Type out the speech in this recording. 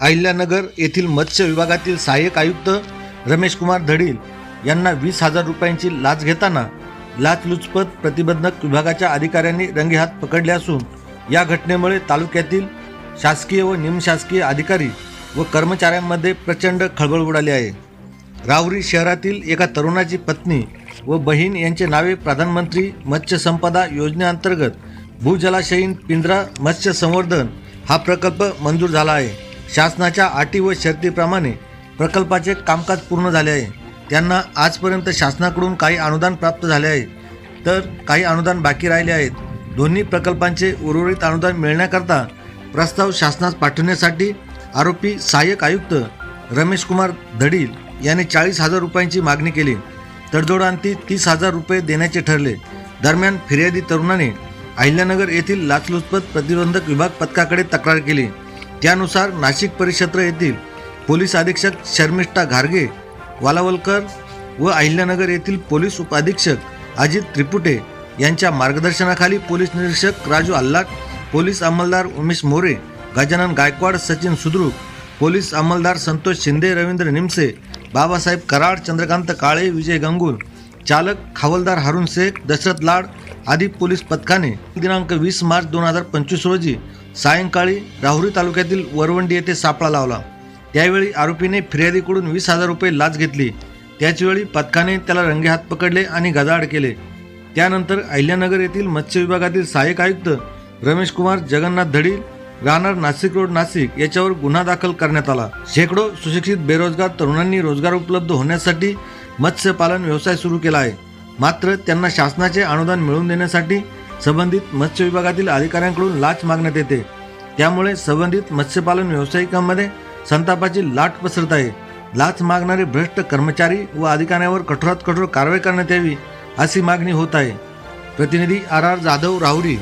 अहिल्यानगर येथील मत्स्य विभागातील सहाय्यक आयुक्त रमेश कुमार धडील यांना वीस हजार रुपयांची लाच घेताना लाचलुचपत प्रतिबंधक विभागाच्या अधिकाऱ्यांनी रंगेहात पकडले असून या घटनेमुळे तालुक्यातील शासकीय व निमशासकीय अधिकारी व कर्मचाऱ्यांमध्ये प्रचंड खळबळ उडाली आहे. राहुरी शहरातील एका तरुणाची पत्नी व बहीण यांचे नावे प्रधानमंत्री मत्स्य संपदा योजनेअंतर्गत भूजलाशयीन पिंजरा मत्स्य संवर्धन हा प्रकल्प मंजूर झाला आहे. शासनाच्या अटी व शर्तीप्रमाणे प्रकल्पाचे कामकाज पूर्ण झाले आहे. त्यांना आजपर्यंत शासनाकडून काही अनुदान प्राप्त झाले आहे. तर काही अनुदान बाकी राहिले आहेत. दोन्ही प्रकल्पांचे उर्वरित अनुदान मिळण्याकरता प्रस्ताव शासनास पाठवण्यासाठी आरोपी सहाय्यक आयुक्त रमेश कुमार धडील याने चाळीस हजार रुपयांची मागणी केली. तडजोडांती तीस हजार रुपये देण्याचे ठरले. दरम्यान फिर्यादी तरुणाने अहिल्यानगर येथील लाचलुचपत प्रतिबंधक विभाग पथकाकडे तक्रार केली. त्यानुसार नाशिक परिक्षेत्र येथील पोलीस अधीक्षक शर्मिष्ठा घारगे वालावलकर व अहिल्यानगर येथील पोलीस उपअधीक्षक अजित त्रिपुटे यांच्या मार्गदर्शनाखाली पोलीस निरीक्षक राजू आल्लाट पोलीस अंमलदार उमेश मोरे गजानन गायकवाड सचिन सुद्रुक पोलीस अंमलदार संतोष शिंदे रवींद्र निमसे बाबासाहेब कराड चंद्रकांत काळे विजय गंगुल चालक खावलदार हरुण शेख दशरथ लाड आदी पोलीस पथकाने दिनांक वीस मार्च दोन हजार पंचवीस रोजी सायंकाळी राहुरी तालुक्यातील वरवंडी येथे सापळा लावला. त्यावेळी आरोपीने फिर्यादीकडून वीस हजार रुपये लाच घेतली. त्याचवेळी पथकाने त्याला रंगे हात पकडले आणि गजाआड केले. त्यानंतर अहिल्यानगर येथील मत्स्य विभागातील सहाय्यक आयुक्त रमेश कुमार जगन्नाथ धडी राहणार नाशिक रोड नाशिक याच्यावर गुन्हा दाखल करण्यात आला. शेकडो सुशिक्षित बेरोजगार तरुणांनी रोजगार उपलब्ध होण्यासाठी मत्स्यपालन व्यवसाय सुरू केला आहे. मात्र त्यांना शासनाचे अनुदान मिळवून देण्यासाठी संबंधित मत्स्य विभागातील अधिकाऱ्यांकडून लाच मागण्यात येते. त्यामुळे संबंधित मत्स्यपालन व्यावसायिकांमध्ये संतापाची लाट पसरत आहे. लाच मागणारे भ्रष्ट कर्मचारी व अधिकाऱ्यांवर कठोरात कठोर कारवाई करण्यात यावी अशी मागणी होत आहे. प्रतिनिधी आर आर जाधव राहुरी